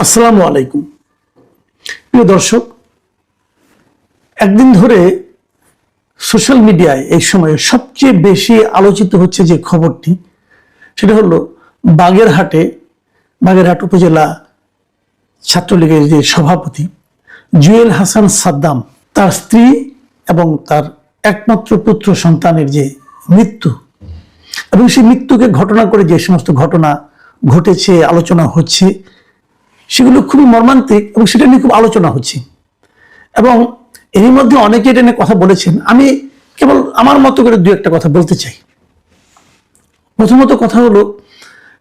আসসালামু আলাইকুম। প্রিয় দর্শক, একদিন ধরে সোশ্যাল মিডিয়ায় এই সময়ে সবচেয়ে বেশি আলোচিত হচ্ছে যে খবরটি, সেটা হলো বাগেরহাটে, বাগেরহাট উপজেলা ছাত্রলীগের যে সভাপতি জুয়েল হাসান সাদ্দাম, তার স্ত্রী এবং তার একমাত্র পুত্র সন্তানের যে মৃত্যু এবং সেই মৃত্যুকে ঘটনা করে যে সমস্ত ঘটনা ঘটেছে, আলোচনা হচ্ছে সেগুলো খুবই মর্মান্তিক এবং সেটা নিয়ে খুব আলোচনা হচ্ছে। এবং এরই মধ্যে অনেকে এটা নিয়ে কথা বলেছেন। আমি কেবল আমার মতো করে দু একটা কথা বলতে চাই। প্রথমত কথা হলো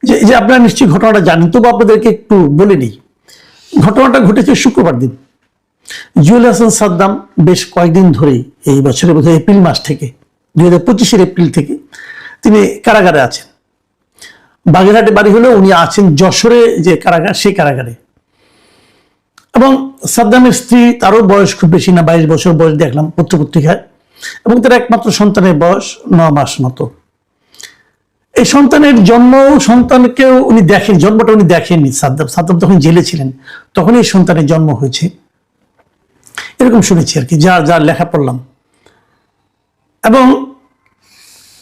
যে যে আপনারা নিশ্চয়ই ঘটনাটা জানেন, তবু আপনাদেরকে একটু বলে নিই। ঘটনাটা ঘটেছে শুক্রবার দিন। জুয়েল হাসান সাদ্দাম বেশ কয়েকদিন ধরেই এই বছরের বোধহয় এপ্রিল মাস থেকে, দুই হাজার পঁচিশের এপ্রিল থেকে তিনি কারাগারে আছেন। বাগেরহাটে বাড়ি হলেও উনি আছেন যশোরে যে কারাগার, সেই কারাগারে। এবং সাদ্দামের স্ত্রী, তারও বয়স খুব বেশি না, বাইশ বছর বয়স দেখলাম, পত্রপত্রিকায়। এবং তার একমাত্র সন্তানের বয়স ন মাস মতো। এই সন্তানের জন্ম সন্তানকেও উনি দেখেন জন্মটা উনি দেখেননি, সাদ্দাম। সাদ্দাম তখন জেলে ছিলেন, তখনই এই সন্তানের জন্ম হয়েছে। এরকম শুনেছি আর কি, যা যা লেখা পড়লাম। এবং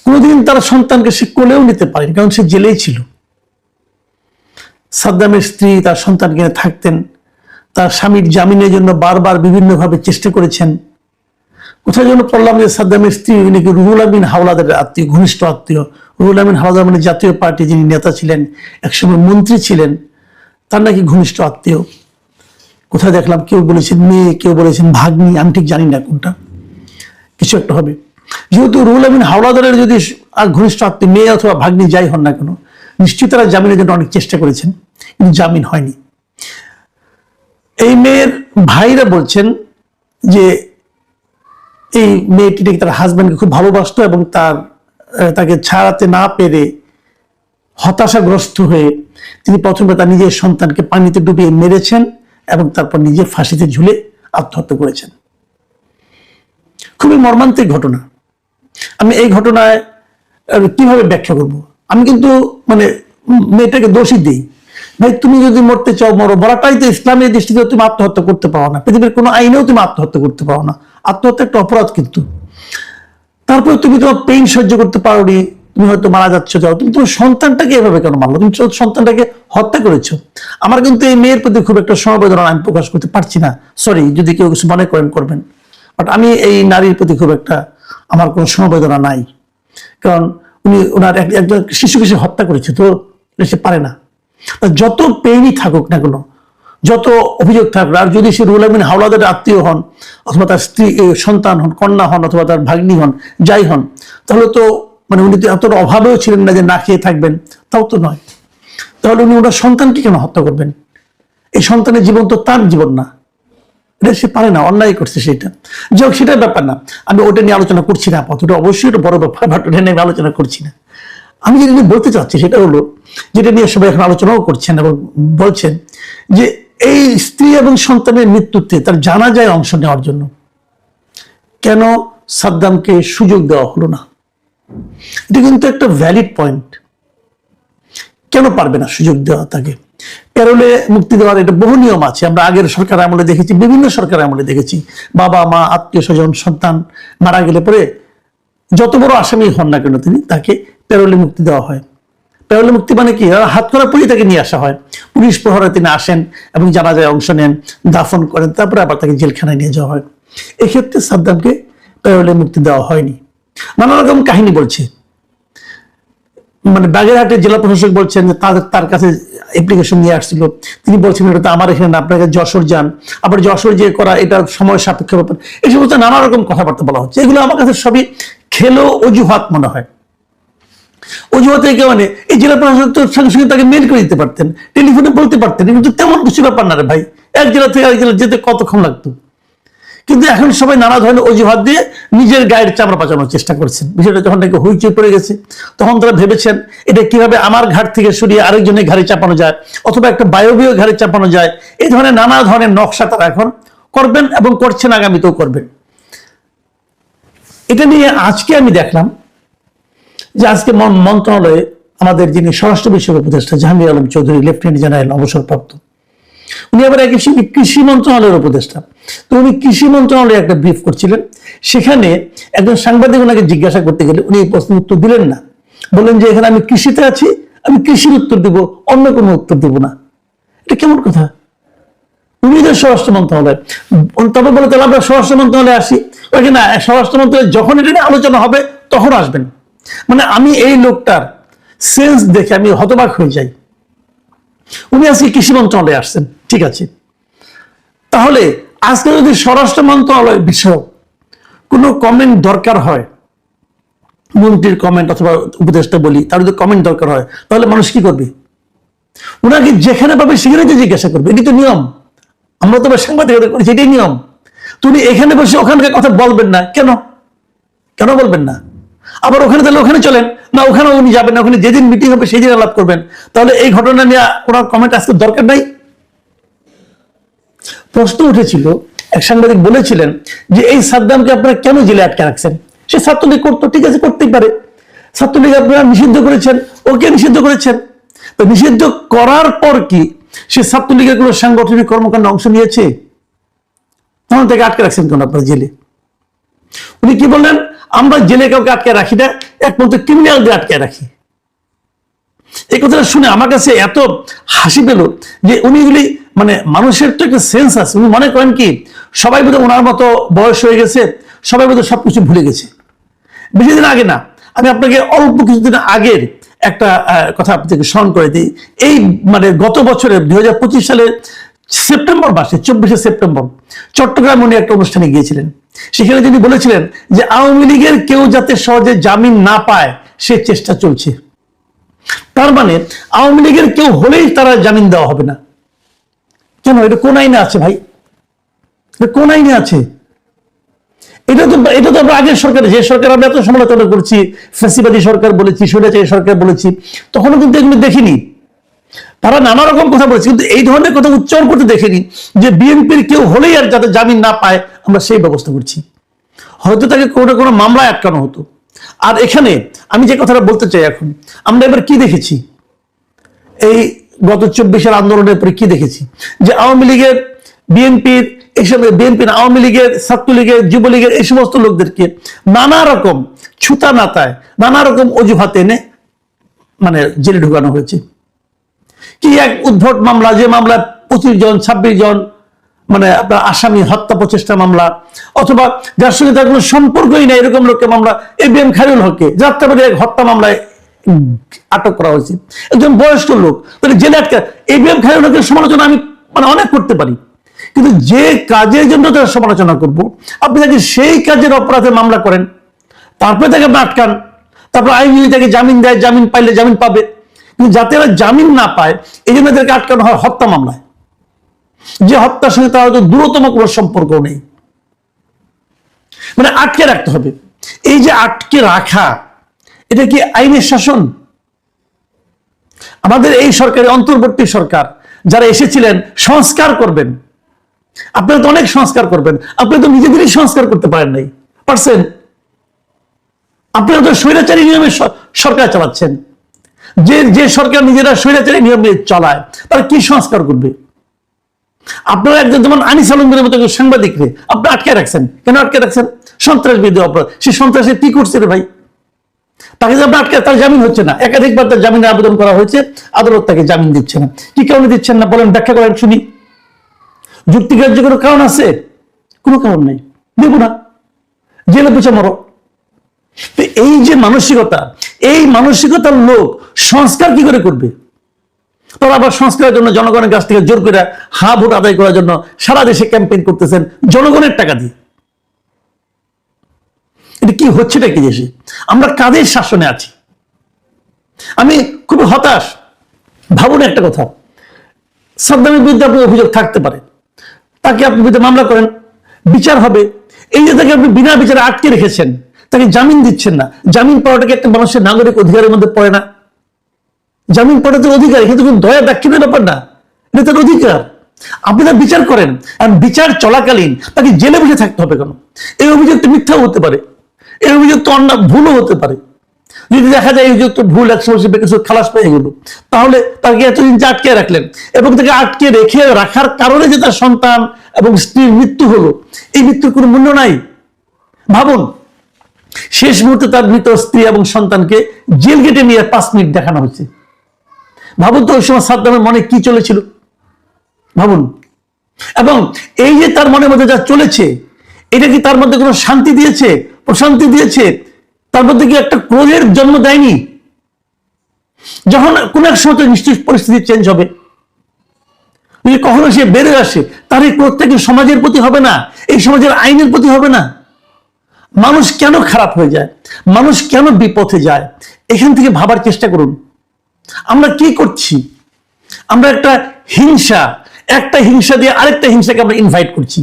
কোনোদিন তার সন্তানকে সে কোলেও নিতে পারেনি, কারণ সে জেলেই ছিল। সাদ্দামের স্ত্রী তার সন্তানকে থাকতেন। তার স্বামীর জামিনের জন্য বারবার বিভিন্নভাবে চেষ্টা করেছেন। কোথায় যেন পড়লাম যে সাদ্দামের স্ত্রী নাকি রুহুল আমিন হাওলাদের আত্মীয়, ঘনিষ্ঠ আত্মীয়। রুহুল আমিন হাওলাদার মানে জাতীয় পার্টি যিনি নেতা ছিলেন, একসময় মন্ত্রী ছিলেন, তার নাকি ঘনিষ্ঠ আত্মীয়। কোথায় দেখলাম কেউ বলেছেন মেয়ে, কেউ বলেছেন ভাগ্নি, আমি ঠিক জানি না কোনটা। কিছু একটা হবে। যেহেতু রুহুল আমিন হাওলাদারের যদি আর ঘনিষ্ঠ আত্মীয় মেয়ে অথবা ভাগ্নি যাই হন না কেন, নিশ্চয়ই তারা জামিনের জন্য অনেক চেষ্টা করেছেন, কিন্তু জামিন হয়নি। এই মেয়ের ভাইরা বলছেন যে এই মেয়েটি নাকি তার হাজব্যান্ডকে খুব ভালোবাসতো এবং তার তাকে ছাড়াতে না পেরে হতাশাগ্রস্ত হয়ে তিনি প্রথমে তার নিজের সন্তানকে পানিতে ডুবিয়ে মেরেছেন এবং তারপর নিজে ফাঁসিতে ঝুলে আত্মহত্যা করেছেন। খুবই মর্মান্তিক ঘটনা। আমি এই ঘটনায় কীভাবে ব্যাখ্যা করব? আমি কিন্তু মানে মেয়েটাকে দোষী দিই। ভাই, তুমি যদি মরতে চাও, মরো। মরাটাই তো ইসলামের দৃষ্টিতে তুমি আত্মহত্যা করতে পারো না। পৃথিবীর কোনো আইনেও তুমি আত্মহত্যা করতে পারো না। আত্মহত্যা একটা অপরাধ কিন্তু। তারপরে তুমি তোমার পেইন সহ্য করতে পারোনি। তুমি হয়তো মারা যাচ্ছ, যাও। তুমি তোমার সন্তানটাকে এভাবে কেন মারলো? তুমি সন্তানটাকে হত্যা করেছ। আমার কিন্তু এই মেয়ের প্রতি খুব একটা সমবেদনা আমি প্রকাশ করতে পারছি না। সরি যদি কেউ কিছু মনে করেন, করবেন। বাট আমি এই নারীর প্রতি খুব একটা আমার কোনো সমবেদনা নাই। কারণ উনি ওনার এক- একজন শিশুকে সে হত্যা করেছে, তো সে পারে না। যত পেইনই থাকুক না কেন, যত অভিযোগ থাকুক, আর যদি সে রুহুল আমিন হাওলাদের আত্মীয় হন, অথবা তার স্ত্রী সন্তান হন, কন্যা হন, অথবা তার ভাগ্নি হন, যাই হন, তাহলে তো মানে উনি তো এত অভাবেও ছিলেন না যে না খেয়ে থাকবেন, তাও তো নয়। তাহলে উনি ওনার সন্তানকে কেন হত্যা করবেন? এই সন্তানের জীবন তো তার জীবন না। এটা সে পারে না, অন্যায় করছে সেটা। যাই হোক, সেটার ব্যাপার না। আমি ওটা নিয়ে আলোচনা করছি না আপাতত, অবশ্যই একটা বড় ব্যাপার, বাট ওটা নিয়ে আলোচনা করছি না। আমি যেটা নিয়ে বলতে চাচ্ছি সেটা হলো, যেটা নিয়ে সবাই এখন আলোচনাও করছেন এবং বলছেন যে এই স্ত্রী এবং সন্তানের মৃত্যুতে তার জানা যায় অংশ নেওয়ার জন্য। কেন সাদ্দামকে সুযোগ দেওয়া হলো না? এটা কিন্তু একটা ভ্যালিড পয়েন্ট কেন পারবে না সুযোগ দেওয়া তাকে? প্যারোলে মুক্তি দেওয়ার এটা বহু নিয়ম আছে। আমরা আগের সরকার আমলে দেখেছি, বিভিন্ন সরকার আমলে দেখেছি। বাবা, মা, আত্মীয় স্বজন, সন্তান মারা গেলে পরে যত বড় আসামি হন না কেন তিনি তাকে প্যারোলে মুক্তি দেওয়া হয়। প্যারোলে মুক্তি মানে কি? হাত করার পরেই তাকে নিয়ে আসা হয়। পুলিশ প্রহরে তিনি আসেন এবং জানাজায় অংশ নেন, দাফন করেন, তারপরে আবার তাকে জেলখানায় নিয়ে যাওয়া হয়। এক্ষেত্রে সাদ্দামকে প্যারোলে মুক্তি দেওয়া হয়নি। নানা রকম কাহিনী বলছে। মানে বাগেরহাটের জেলা প্রশাসক বলছেন যে তাদের, তার কাছে অ্যাপ্লিকেশন নিয়ে আসছিল। তিনি বলছেন, এটা তো আমার এখানে না, আপনাকে যশোর যান। আবার যশোর যে করা, এটা সময় সাপেক্ষ ব্যাপার। এই সমস্ত নানা রকম কথাবার্তা বলা হচ্ছে। এগুলো আমার কাছে সবই খেলো অজুহাত মনে হয়। অজুহাতে কেউ মানে এই জেলা প্রশাসক তো সঙ্গে সঙ্গে তাকে মেল করে দিতে পারতেন, টেলিফোনে বলতে পারতেন। কিন্তু তেমন কিছু ব্যাপার না রে ভাই। এক জেলা থেকে আরেক জেলা যেতে কতক্ষণ লাগতো? কিন্তু এখন সবাই নানা ধরনের অজুহাত দিয়ে নিজের গায়ের চামড়া পাচানোর চেষ্টা করছেন। বিষয়টা যখন নাকি হইচই পড়ে গেছে, তখন তারা ভেবেছেন এটা কীভাবে আমার ঘাট থেকে সরিয়ে আরেকজনের ঘাড়ে চাপানো যায় অথবা একটা বায়বীয় ঘাড়ে চাপানো যায় এই ধরনের নানা ধরনের নকশা তারা এখন করবেন এবং করছেন, আগামীতেও করবেন। এটা নিয়ে আজকে আমি দেখলাম যে আজকে মন- মন্ত্রণালয়ে আমাদের যিনি স্বরাষ্ট্র বিষয়ক উপদেষ্টা জাহাঙ্গীর আলম চৌধুরী, লেফটেন্যান্ট জেনারেল, অবসরপ্রাপ্ত উনি আবার সঙ্গে কৃষি মন্ত্রণালয়ের উপদেষ্টা। তো উনি কৃষি মন্ত্রণালয়ে একটা ব্রিফ করছিলেন। সেখানে একজন সাংবাদিক ওনাকে জিজ্ঞাসা করতে গেলে উনি এই প্রশ্নের উত্তর দিলেন না। বললেন যে, এখানে আমি কৃষিতে আছি, আমি কৃষির উত্তর দিব, অন্য কোনো উত্তর দিব না। এটা কেমন কথা? উনি যে স্বরাষ্ট্র মন্ত্রণালয়, তবে বলে তাহলে আমরা স্বরাষ্ট্র মন্ত্রণালয়ে আসি। ওই না, স্বরাষ্ট্র মন্ত্রণালয়ে যখন এটা নিয়ে আলোচনা হবে, তখন আসবেন। মানে আমি এই লোকটার সেন্স দেখে আমি হতবাক হয়ে যাই। উনি আজকে কৃষি মন্ত্রণালয়ে আসছেন। ঠিক আছে। তাহলে আজকে যদি স্বরাষ্ট্র মন্ত্রণালয় বিষয় কোনো কমেন্ট দরকার হয়, মন্ত্রীর কমেন্ট অথবা উপদেষ্টা বলি, তার যদি কমেন্ট দরকার হয়, তাহলে মানুষ কি করবে? ওনাকে যেখানে পাবে সেখানে যে জিজ্ঞাসা করবে, এটি তো নিয়ম। আমরা তো সাংবাদিকতা করেছি, এটাই নিয়ম। তুমি এখানে বসে ওখানকার কথা বলবেন না, কেন? কেন বলবেন না? আবার ওখানে তাহলে ওখানে চলেন, না ওখানে উনি যাবেন, না ওখানে যেদিন মিটিং হবে সেই দিন আলাপ করবেন। তাহলে এই ঘটনা নিয়ে ওনার কমেন্ট আজকে দরকার নাই? প্রশ্ন উঠেছিল, এক সাংবাদিক বলেছিলেন যে, এই সাদ্দামকে আপনারা কেন জেলে আটকে রাখছেন? সে ছাত্রলীগ করতো, ঠিক আছে, করতেই পারে। ছাত্রলীগ আপনারা নিষিদ্ধ করেছেন, ওকে নিষিদ্ধ করেছেন। তো নিষিদ্ধ করার পর কি সে ছাত্রলীগের কোনো সাংগঠনিক কর্মকাণ্ডে অংশ নিয়েছে? তখন তাকে আটকে রাখছেন কেন আপনারা জেলে? উনি কি বললেন, আমরা জেলে কাউকে আটকে রাখি না, একমাত্র ক্রিমিনালদের আটকে রাখি। এই কথাটা শুনে আমার কাছে এত হাসি পেল যে উনি এগুলি মানে মানুষের তো একটা সেন্স আছে। উনি মনে করেন কি, সবাই বোধহয় ওনার মতো বয়স হয়ে গেছে, সবাই বোধহয় সবকিছু ভুলে গেছে। বেশি দিন আগে না, আমি আপনাকে অল্প কিছুদিন আগের একটা কথা আপনাকে স্মরণ করে দিই। এই মানে গত হাজার পঁচিশ সালের সেপ্টেম্বর মাসে, চব্বিশে সেপ্টেম্বর, চট্টগ্রাম উনি একটা অনুষ্ঠানে গিয়েছিলেন। সেখানে তিনি বলেছিলেন যে আওয়ামী লীগের কেউ যাতে সহজে জামিন না পায়, সে চেষ্টা চলছে। তার মানে আওয়ামী লীগের কেউ হলেই তারা জামিন দেওয়া হবে না। কেন? এটা কোন আইনে আছে ভাই? কোন আইনে আছে? এটা তো এটা তো আমরা আগের সরকার, যে সরকার আমরা এত সমালোচনা করছি, ফ্যাসিবাদী সরকার বলেছি, স্বৈরাচারী সরকার বলেছি, তখনও কিন্তু এগুলো দেখিনি। তারা নানা রকম কথা বলেছে, কিন্তু এই ধরনের কথা উচ্চারণ করতে দেখিনি যে বিএনপির কেউ হলেই আর যাতে জামিন না পায়, আমরা সেই ব্যবস্থা করছি। হয়তো তাকে কোনো কোনো মামলায় আটকানো হতো। আর এখানে আমি যে কথাটা বলতে চাই এখন, আমরা এবার কি দেখেছি? এই গত চব্বিশের আন্দোলনের পরে কি দেখেছি? যে আওয়ামী লীগের বিএনপির এইসব বিএনপির আওয়ামী লীগের, ছাত্রলীগের, যুবলীগের, এই সমস্ত লোকদেরকে নানা রকম ছুতা নাতায়, নানা রকম অজুহাত এনে মানে জেলে ঢুকানো হয়েছে। কি এক উদ্ভট মামলা, যে মামলায় পঁচিশ জন, ছাব্বিশ জন মানে আপনার আসামি হত্যা প্রচেষ্টা মামলা, অথবা যার সঙ্গে তার কোনো সম্পর্কই নেই এরকম লোককে মামলা, এ বি এম খায়রুল হককে, যাত্রাবাড়ি এক হত্যা মামলায় আটক করা হয়েছে। একজন বয়স্ক লোক, তাহলে জেলে আটকা এম খায়রুল হকের সমালোচনা আমি মানে অনেক করতে পারি। কিন্তু যে কাজের জন্য তার সমালোচনা করব, আপনি তাকে সেই কাজের অপরাধে মামলা করেন, তারপরে তাকে আপনি আটকান, তারপর আইনজীবী তাকে জামিন দেয়, জামিন পাইলে জামিন পাবে। কিন্তু যাতে জামিন না পায়, এই জন্য তাদেরকে আটকানো হয় হত্যা মামলায়। যে হত্যার সঙ্গে তার হয়তো দূরতম কোনো সম্পর্ক নেই। মানে আটকে রাখতে হবে। এই যে আটকে রাখা, এটা কি আইনের শাসন? আমাদের এই সরকারের অন্তর্বর্তী সরকার যারা এসেছিলেন, সংস্কার করবেন। আপনারা তো অনেক সংস্কার করবেন। আপনি তো নিজেদেরই সংস্কার করতে পারেন নাই। পারছেন? আপনারা তো স্বৈরাচারী নিয়মে সরকার চালাচ্ছেন। যে যে সরকার নিজেরা স্বৈরাচারী নিয়মে চালায়, তারা কি সংস্কার করবে? আপনারা একজন যেমন আনিস আলমগীরের মতো সাংবাদিক রে, আপনি আটকে রাখছেন। কেন আটকে রাখছেন? সন্ত্রাস বিরোধী অপরাধ। সে সন্ত্রাসে কি করছে রে ভাই? তাকে যে আপনি আটকে তার জামিন হচ্ছে না। একাধিকবার তার জামিনের আবেদন করা হয়েছে। আদালত তাকে জামিন দিচ্ছে না। কি কারণে দিচ্ছেন না? বলেন, ব্যাখ্যা করেন, শুনি। যুক্তিগ্রাহ্য কোনো কারণ আছে? কোনো কারণ নেই। দেব না। জেলে পুছে মরো। এই যে মানসিকতা, এই মানসিকতার লোক সংস্কার কি করে করবে? তারা আবার সংস্কারের জন্য জনগণের কাছ থেকে জোর করে হা ভোট আদায় করার জন্য সারা দেশে ক্যাম্পেইন করতেছেন জনগণের টাকা দিয়ে। এটা কি হচ্ছেটা কি দেশে? আমরা কাদের শাসনে আছি? আমি খুব হতাশ। ভাবুন একটা কথা। সাদ্দামের বিরুদ্ধে আপনার অভিযোগ থাকতে পারে। তাকে আপনি বিরুদ্ধে মামলা করেন। বিচার হবে। এই যে তাকে আপনি বিনা বিচারে আটকে রেখেছেন, তাকে জামিন দিচ্ছেন না। জামিন পাওয়াটা কি একটা মানুষের নাগরিক অধিকারের মধ্যে পড়ে না। জামিন পাওয়াটা তো অধিকার এখানে তো কোনো দয়া দাক্ষিণের ব্যাপার না। এটা তার অধিকার। আপনি তার বিচার করেন বিচার চলাকালীন তাকে জেলে বসে থাকতে হবে কেন? এই অভিযোগ তো মিথ্যাও হতে পারে। এই অভিযোগ তো অন্য ভুলও হতে পারে। যদি দেখা যায় এই একটু ভুল একশো বছর কিছু খালাস পেয়ে গেল। তাহলে তাকে এতদিন যে আটকে রাখলেন, এবং তাকে আটকে রেখে রাখার কারণে যে তার সন্তান এবং স্ত্রীর মৃত্যু হলো, এই মৃত্যুর কোনো মূল্য নাই। ভাবুন, শেষ মুহূর্তে তার মৃত স্ত্রী এবং সন্তানকে জেল গেটে নিয়ে পাঁচ মিনিট দেখানো হচ্ছে ভাবুন তো, ওই সময় সাদ্দামের মনে কি চলেছিল? ভাবুন। এবং এই যে তার মনের মধ্যে যা চলেছে, এটা কি তার মধ্যে কোনো শান্তি দিয়েছে, প্রশান্তি দিয়েছে? তার মধ্যে কি একটা ক্রোধের জন্ম দেয়নি? যখন কোন এক সময় তো নিশ্চয়ই পরিস্থিতি চেঞ্জ হবে। যদি কখনো সে বেড়ে আসে, তার এই ক্রোধটা কি সমাজের প্রতি হবে না? এই সমাজের আইনের প্রতি হবে না? মানুষ কেন খারাপ হয়ে যায়? মানুষ কেন বিপথে যায়? এখান থেকে ভাবার চেষ্টা করুন। আমরা কি করছি? আমরা একটা হিংসা একটা হিংসা দিয়ে আরেকটা হিংসাকে আমরা ইনভাইট করছি।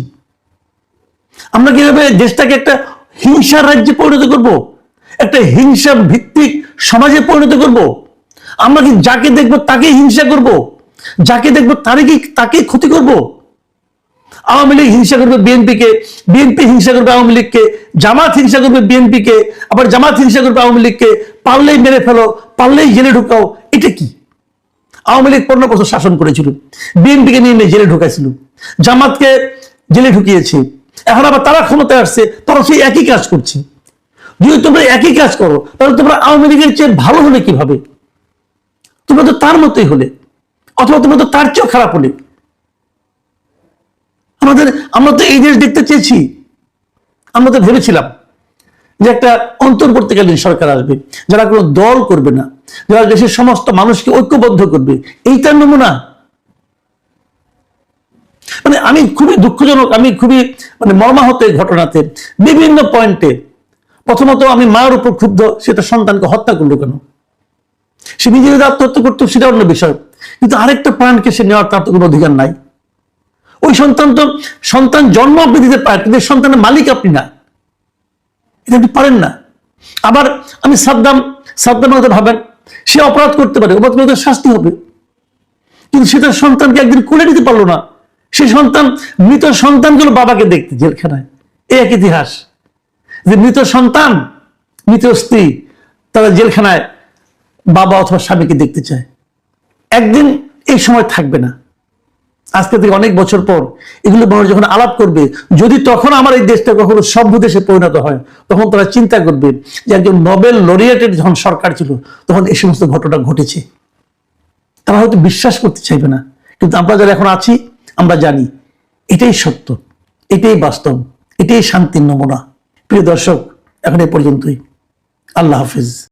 আমরা কীভাবে দেশটাকে একটা হিংসার রাজ্যে পরিণত করব? একটা হিংসা ভিত্তিক সমাজে পরিণত করব? আমরা কি যাকে দেখব তাকে হিংসা করব? যাকে দেখব তারে কি তাকে ক্ষতি করব? আওয়ামী লীগ হিংসা করবে বিএনপিকে, বিএনপি হিংসা করবে আওয়ামী লীগকে, জামাত হিংসা করবে বিএনপিকে, আবার জামাত হিংসা করবে আওয়ামী লীগকে, পারলেই মেরে ফেলো, পারলেই জেলে ঢুকাও এটা কি? আওয়ামী লীগ পনেরো বছর শাসন করেছিল, বিএনপিকে নিয়ে জেলে ঢুকাইছিল, জামাতকে জেলে ঢুকিয়েছে, এখন আবার তারা ক্ষমতায় আসছে, তারা সেই একই কাজ করছে। যদি তোমরা একই কাজ করো, তাহলে তোমরা আওয়ামী লীগের চেয়ে ভালো হলে কীভাবে? তোমরা তো তার মতোই হলে, অথবা তোমরা তো তার চেয়েও খারাপ হলে। আমাদের, আমরা তো এই দেশ দেখতে চেয়েছি, আমরা তো ভেবেছিলাম। যে একটা অন্তর্বর্তীকালীন সরকার আসবে, যারা কোনো দল করবে না, যারা দেশের সমস্ত মানুষকে ঐক্যবদ্ধ করবে এই তার নমুনা। মানে আমি খুবই দুঃখজনক, আমি খুবই মানে মর্মাহত এই ঘটনাতে। বিভিন্ন পয়েন্টে, প্রথমত আমি মায়ের উপর ক্ষুব্ধ সেটা সন্তানকে হত্যা করল কেন? সে নিজের যদি আত্মহত্যা করতো, সেটা অন্য বিষয়। কিন্তু আরেকটা প্রাণকে সে নেওয়ার তার তো কোনো অধিকার নাই। ওই সন্তান তো, সন্তান জন্ম আপনি দিতে পারেন, কিন্তু সন্তানের মালিক আপনি না। এটা আপনি পারেন না। আবার আমি সাদ্দাম সাদ্দাম কথা ভাবেন, সে অপরাধ করতে পারে, অপরাধ করতে শাস্তি হবে। কিন্তু সে তার সন্তানকে একদিন কোলে নিতে পারল না। সে সন্তান মৃত সন্তানগুলো বাবাকে দেখতে, জেলখানায়। এ এক ইতিহাস। যে মৃত সন্তান, মৃত স্ত্রী, তারা জেলখানায় বাবা অথবা স্বামীকে দেখতে চায়। একদিন এই সময় থাকবে না। আজকে থেকে অনেক বছর পর এগুলো মানুষ যখন আলাপ করবে, যদি তখন আমার এই দেশটা কখনো সভ্য দেশে পরিণত হয়, তখন তারা চিন্তা করবে যে একজন নোবেল লরিয়েটের যখন সরকার ছিল, তখন এই সমস্ত ঘটনা ঘটেছে। তারা হয়তো বিশ্বাস করতে চাইবে না, কিন্তু আমরা যারা এখন আছি, আমরা জানি এটাই সত্য, এটাই বাস্তব, এটাই শান্তির নমুনা। প্রিয় দর্শক, এখন এ পর্যন্তই। আল্লাহ হাফিজ।